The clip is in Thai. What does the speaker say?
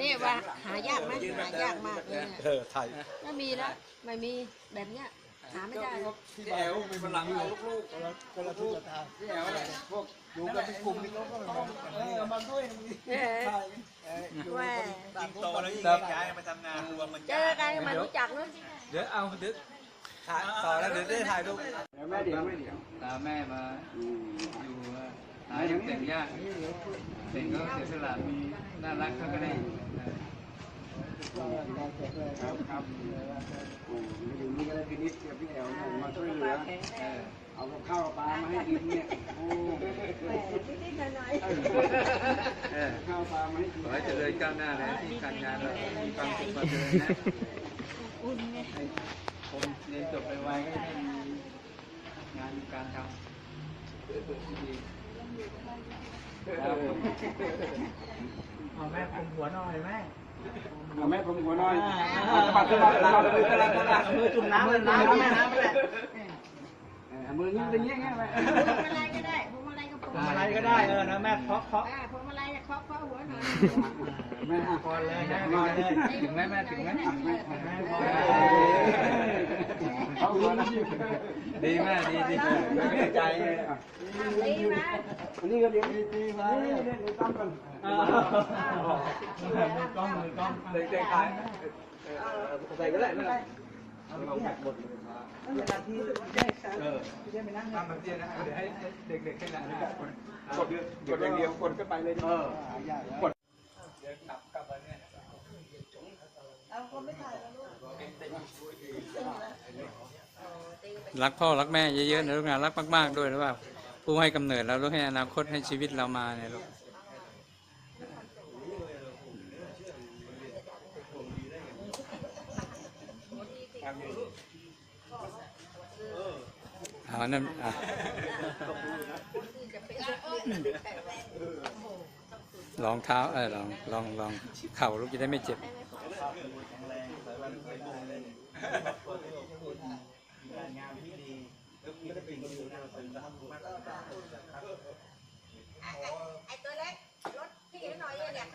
นี่ว่าหายากไหมหายากมากเลยเนี่ยเออถ่ายถ้ามีแล้วไม่มีแบบเนี้ยหาไม่ได้หรอกพี่แอลเป็นพลังเอาลูกคนละทิศละทางๆพี่แอลเนี่ยพวกอยู่กันเป็นกลุ่มนี่เขาก็เออมาด้วยเออแหว่ยิ่งโตแล้วยิ่งย้ายมาทำงานรวมมันเจอกันมารู้จักเนอะเดี๋ยวเอาเดี๋ยวถ่ายต่อแล้วเดี๋ยวได้ถ่ายรูปแม่เดี๋ยวแม่เดี๋ยวตาแม่มาอยู่ หายังแต่งยากเด็กก็เสียสละมีน่ารักเขาก็ได้ครับครับโอ้อยู่นี่ก็ได้พินิจกับพี่แอลเนี่ยมาช่วยเหลือเออเอากับข้าวกับปลามาให้กินเนี่ยโอ้เออข้าวปลามาให้กินขอให้เจริญก้าวหน้านะที่การงานเรามีความสุขความเจริญนะให้คนเรียนจบไปไวก็ได้มีงานมีการทำที่ดีครับ เอาแม่ผมหัวหน่อยแม่เอาแม่ผมหัวน้อยสะบัดสะบัดสะบัดมือสะบัดสะบัดมือจุ่มน้ำเลยน้ำแม่น้ำไปเลยเออมือนี้เป็นอย่างเงี้ยไงพวงมาลัยก็ได้ พวงมาลัยก็พวงอะไรก็ได้เออนะแม่เคาะเคาะอ่าพวงมาลัยเนี่ยเคาะเคาะหัวหน่อยแม่อะก่อนเลยนะก่อนเลยถึงไหมแม่ถึงไหมเขาหัวน้ำดีมากดีดีไม่เข้าใจไงอะตีมาอันนี้ก็เดี๋ยวตีมานี่เดี๋ยวตั้มกันก้องมือก้องเด็กๆขายใส่ก็ได้ไม่เป็นไร เราแหกบทเลยครับเวลาที่ได้สารทีไปนั่งตาแบบเดียวนะเดี๋ยวให้เด็กๆขนาดนี้กดกดอย่างเดียวกดก็ไปเลยเออกดเดี๋ยวกลับกลับมาเนี่ยเอาคนไม่ถ่ายแล้วลูกรักพ่อรักแม่เยอะๆนะลูกนะรักมากๆด้วยหรือเปล่าผู้ให้กำเนิดเราลูกให้อนาคตให้ชีวิตเรามาเนี่ยลูก เอานั่นอะลองเท้าเออลองลองลองเข่าลูกจะได้ไม่เจ็บไอตัวเล็กรถพี่หน่อยเนี่ย